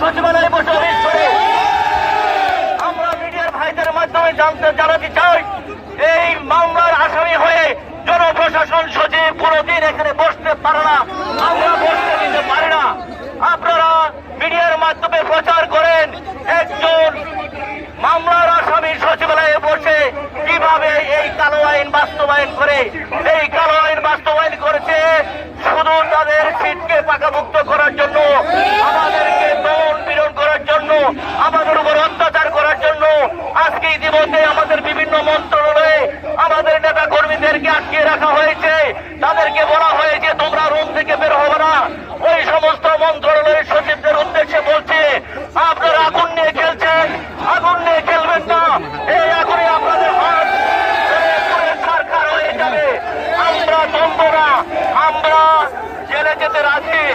সচিবালয়ে বসে অফিস করে আমরা মিডিয়ার ভাইদের মাধ্যমে জানতে জানাতে চাই, এই মামলার আসামি হয়ে জনপ্রশাসন সচিব কোনোদিন এখানে বসতে পারে না। আমরা বসতে দিতে পারি না। আপনারা মিডিয়ার মাধ্যমে প্রচার করেন, একজন মামলার আসামি সচিবালয়ে বসে কীভাবে এই কালো আইন বাস্তবায়ন করে, এই কালো আইন বাস্তবায়ন করেছে বিভিন্ন মন্ত্রণালয়ে আমাদের নেতা কর্মীদেরকে আটকিয়ে রাখা হয়েছে। তাদেরকে বলা হয়েছে, তোমরা রুম থেকে বের হবে না। ওই সমস্ত মন্ত্রণালয়ের সচিবদের উদ্দেশ্যে বলছে, আপনারা আগুন নিয়ে খেলছেন, আগুন নিয়ে খেলবেন না। এই আগুনে আপনাদের হাত সরকার হয়ে যাবে। আমরা থামবো না। আমরা জেলে যেতে রাজি।